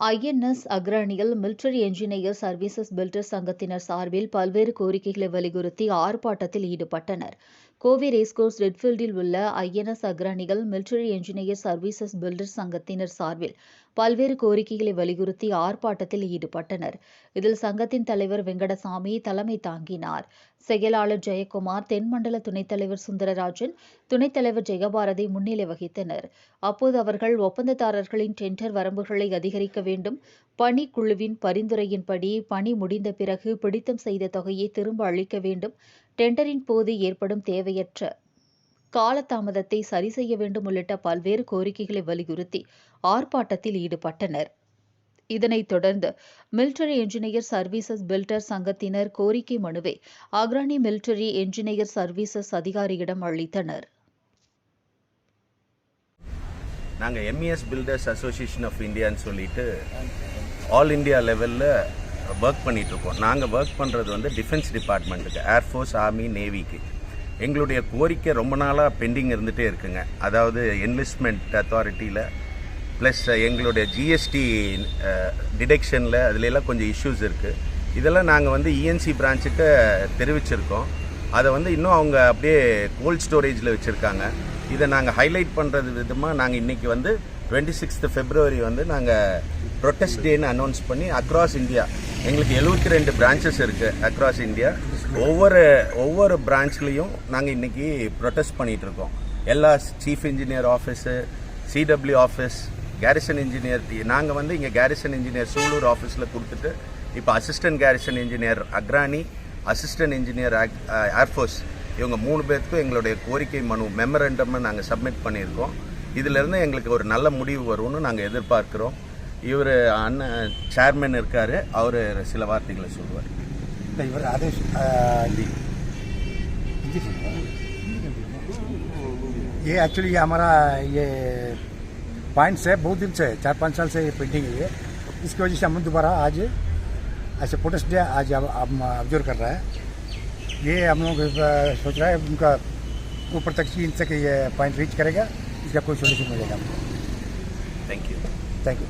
INS அக்ரணியில் military engineer services builder சங்கத்தினர் சார்பில் பல்வேறு கோரிக்கைகளை வலியுறுத்தி ஆர்ப்பாட்டத்தில் ஈடுபட்டனர். கோவை ரேஸ்கோர்ஸ் ரெட்ஃபீல்டில் உள்ள ஐஎன்எஸ் அக்ரானிகள் மிலிட்டரி என்ஜினியர் சர்வீசஸ் பில்டர் சங்கத்தினர் சார்பில் பல்வேறு கோரிக்கைகளை வலியுறுத்தி ஆர்ப்பாட்டத்தில் ஈடுபட்டனர். இதில் சங்கத்தின் தலைவர் வெங்கடசாமி தலைமை தாங்கினார். செயலாளர் ஜெயக்குமார் தென்மண்டல துணைத் தலைவர் சுந்தரராஜன் துணைத் தலைவர் ஜெயபாரதி முன்னிலை வகித்தனர். அப்போது அவர்கள் ஒப்பந்ததாரர்களின் டெண்டர் வரம்புகளை அதிகரிக்க வேண்டும் பணிக்குழுவின் பரிந்துரையின்படி பணி முடிந்த பிறகு பிடித்தம் செய்த தொகையை திரும்ப அளிக்க வேண்டும் டெண்டரின் போது ஏற்படும் தேவையற்ற காலதாமதத்தை சரி செய்ய வேண்டும் உள்ளிட்ட பல்வேறு கோரிக்கைகளை வலியுறுத்தி ஆர்ப்பாட்டத்தில் ஈடுபட்டனர். இதனைத் தொடர்ந்து மிலிட்டரி என்ஜினியர் சர்வீசஸ் பில்டர் சங்கத்தினர் கோரிக்கை மனுவை அக்ரானி மிலிட்டரி என்ஜினியர் சர்வீசஸ் அதிகாரியிடம் அளித்தனர். நாங்கள் எம்இஎஸ் பில்டர்ஸ் அசோசியேஷன் ஆஃப் இந்தியான்னு சொல்லிட்டு ஆல் இந்தியா லெவலில் ஒர்க் பண்ணிகிட்ருக்கோம் நாங்கள் ஒர்க் பண்ணுறது வந்து டிஃபென்ஸ் டிபார்ட்மெண்ட்டுக்கு ஏர்ஃபோர்ஸ் ஆர்மி நேவிக்கு எங்களுடைய கோரிக்கை ரொம்ப நாளாக பெண்டிங் இருந்துகிட்டே இருக்குங்க. அதாவது என்லிஸ்ட்மெண்ட் அத்தாரிட்டியில் ப்ளஸ் எங்களுடைய ஜிஎஸ்டி டிடெக்ஷனில் அதுலெல்லாம் கொஞ்சம் இஷ்யூஸ் இருக்குது இதெல்லாம் நாங்கள் வந்து இஎன்சி பிரான்ச்சுக்கு தெரிவிச்சிருக்கோம். அதை வந்து இன்னும் அவங்க அப்படியே கோல்ட் ஸ்டோரேஜில் வச்சுருக்காங்க. இதை நாங்கள் ஹைலைட் பண்ணுறது விதமாக நாங்கள் இன்றைக்கி வந்து டுவெண்ட்டி சிக்ஸ்த்து ஃபெப்ரவரி வந்து நாங்கள் ப்ரொட்டஸ்ட் டேன்னு அனௌன்ஸ் பண்ணி அக்ராஸ் இந்தியா எங்களுக்கு எழுபத்தி ரெண்டு பிரான்ச்சஸ் இருக்குது அக்ராஸ் இந்தியா ஒவ்வொரு ஒவ்வொரு பிரான்ச்லேயும் நாங்கள் இன்றைக்கி ப்ரொட்டஸ்ட் பண்ணிகிட்டு இருக்கோம். எல்லா chief engineer office CW office garrison engineer நாங்கள் வந்து இங்கே கேரிசன் இன்ஜினியர் சூலூர் ஆஃபீஸில் கொடுத்துட்டு இப்போ assistant garrison engineer Agrani assistant engineer air force இவங்க மூணு பேர்த்துக்கும் எங்களுடைய கோரிக்கை மனு மெமரண்டம்னு நாங்கள் சப்மிட் பண்ணியிருக்கோம். இதிலேருந்து எங்களுக்கு ஒரு நல்ல முடிவு வரும்னு நாங்கள் எதிர்பார்க்குறோம். இவர் அண்ணன் சேர்மன் இருக்கார் அவர் சில வார்த்தைகளை சொல்லுவார் नहीं इवर आदेश आ, हिंदी हिंदी से ये एक्चुअली ये हमारा ये पॉइंट्स है बहुत दिन से चार पाँच साल से ये पेंटिंग है इसकी वजह से हम दोबारा आज ऐसे प्रोटेस्ट डे आज अब हम ऑब्जर्व कर रहा है ये हम लोग अ, सोच रहा है उनका ऊपर तक चीन तक ये पॉइंट रीच करेगा इसका कोई सोल्यूशन मिलेगा हमको தேங்க்யூ थैंक यू